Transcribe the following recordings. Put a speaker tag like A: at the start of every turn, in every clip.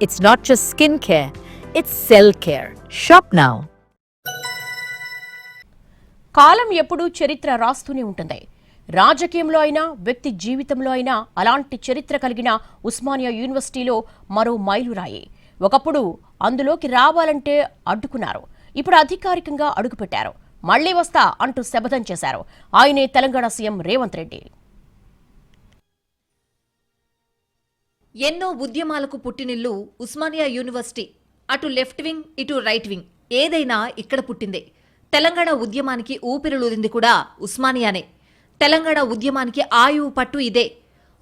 A: It's not just skin care, it's cell care. Shop now.
B: కాలం ఎప్పుడూ చరిత్ర రాస్తూనే ఉంటుంది. రాజకీయంలో అయినా వ్యక్తి జీవితంలో అయినా అలాంటి చరిత్ర కలిగిన ఉస్మానియా యూనివర్సిటీలో మరో మైలురాయి. ఒకప్పుడు అందులోకి రావాలంటే అడ్డుకున్నారు. ఇప్పుడు అధికారికంగా అడుగుపెట్టారు. మళ్ళీ వస్తా అంటూ శపథం చేశారు. ఆయనే తెలంగాణ సీఎం రేవంత్ రెడ్డి.
C: ఎన్నో ఉద్యమాలకు పుట్టినిల్లు ఉస్మానియా యూనివర్సిటీ. అటు లెఫ్ట్ వింగ్ ఇటు రైట్ వింగ్. ఏదైనా ఇక్కడ పుట్టిందే. తెలంగాణ ఉద్యమానికి ఊపిరులూదింది కూడా ఉస్మానియానే. తెలంగాణ ఉద్యమానికి ఆయువు పట్టు ఇదే.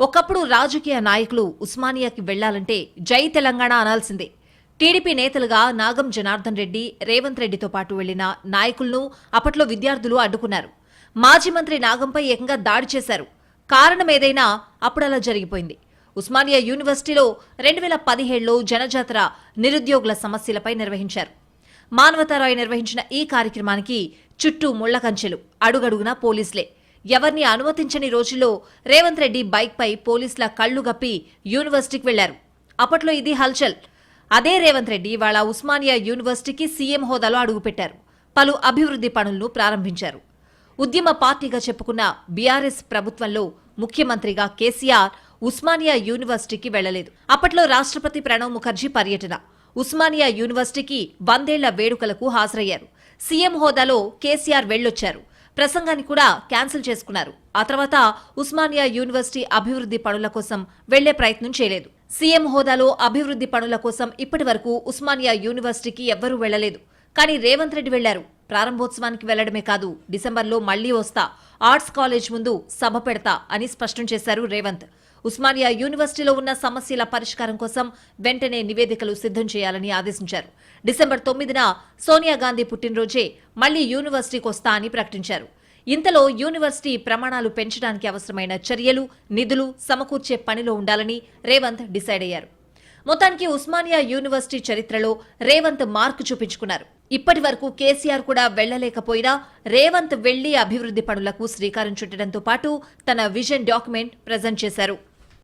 C: ఒకప్పుడు రాజకీయ నాయకులు ఉస్మానియాకి వెళ్ళాలంటే జై తెలంగాణ అనాల్సిందే. టీడీపీ నేతలుగా నాగం జనార్దన్ రెడ్డి రేవంత్ రెడ్డితో పాటు వెళ్ళిన నాయకులను అప్పట్లో విద్యార్థులు అడ్డుకున్నారు. మాజీ మంత్రి నాగంపై ఏకంగా దాడి చేశారు. కారణం ఏదైనా అప్పుడు అలా జరిగిపోయింది. ఉస్మానియా యూనివర్సిటీలో రెండు వేల పదిహేడులో జనజాతర నిరుద్యోగుల సమస్యలపై నిర్వహించారు. మానవతారాయ్ నిర్వహించిన ఈ కార్యక్రమానికి చుట్టూ ముళ్ళకంచెలు అడుగడుగునా పోలీసులే. ఎవరిని అనుమతించని రోజుల్లో రేవంత్ రెడ్డి బైక్పై పోలీసుల కళ్ళు గప్పి యూనివర్సిటీకి వెళ్ళారు. అప్పట్లో ఇది హల్చల్. అదే రేవంత్ రెడ్డి వాళ్ళ ఉస్మానియా యూనివర్సిటీకి సీఎం హోదాలో అడుగుపెట్టారు. పలు అభివృద్ధి పనులను ప్రారంభించారు. ఉద్యమ పార్టీగా చెప్పుకున్న బీఆర్ఎస్ ప్రభుత్వంలో ముఖ్యమంత్రిగా కేసీఆర్ ఉస్మానియా యూనివర్సిటీకి వెళ్ళలేదు అప్పట్లో రాష్ట్రపతి ప్రణబ్ ముఖర్జీ పర్యటన. ఉస్మానియా యూనివర్సిటీకి వందేళ్ళ వేడుకలకు హాజరయ్యారు. సీఎం హోదాలో కేసీఆర్ వెళ్ళొచ్చారు ప్రసంగాన్ని కూడా క్యాన్సిల్ చేసుకున్నారు. ఆ తర్వాత ఉస్మానియా యూనివర్సిటీ అభివృద్ధి పనుల కోసం వెళ్ళే ప్రయత్నం చేయలేదు. సీఎం హోదాలో అభివృద్ధి పనుల కోసం ఇప్పటి వరకు ఉస్మానియా యూనివర్సిటీకి ఎవ్వరూ వెళ్ళలేదు కానీ రేవంత్ రెడ్డి వెళ్ళారు ప్రారంభోత్సవానికి వెళ్ళడమే కాదు డిసెంబర్లో మళ్ళీ వస్తా ఆర్ట్స్ కాలేజ్ ముందు సభ పెడతా అని స్పష్టం చేశారు రేవంత్. ఉస్మానియా యూనివర్సిటీలో ఉన్న సమస్యల పరిష్కారం కోసం వెంటనే నివేదికలు సిద్ధం చేయాలని ఆదేశించారు. డిసెంబర్ తొమ్మిదిన సోనియా గాంధీ పుట్టినరోజే మళ్ళీ యూనివర్సిటీకి వస్తా అని ప్రకటించారు. ఇంతలో యూనివర్సిటీ ప్రమాణాలు పెంచడానికి అవసరమైన చర్యలు నిధులు సమకూర్చే పనిలో ఉండాలని రేవంత్ డిసైడ్ అయ్యారు. మొత్తానికి ఉస్మానియా యూనివర్సిటీ చరిత్రలో రేవంత్ మార్కు చూపించుకున్నారు. ఇప్పటి వరకు కేసీఆర్ కూడా వెళ్ళలేకపోయినా రేవంత్ వెళ్ళి అభివృద్ధి పనులకు శ్రీకారం చుట్టడంతో పాటు తన విజన్ డాక్యుమెంట్ ప్రజెంట్ చేశారు.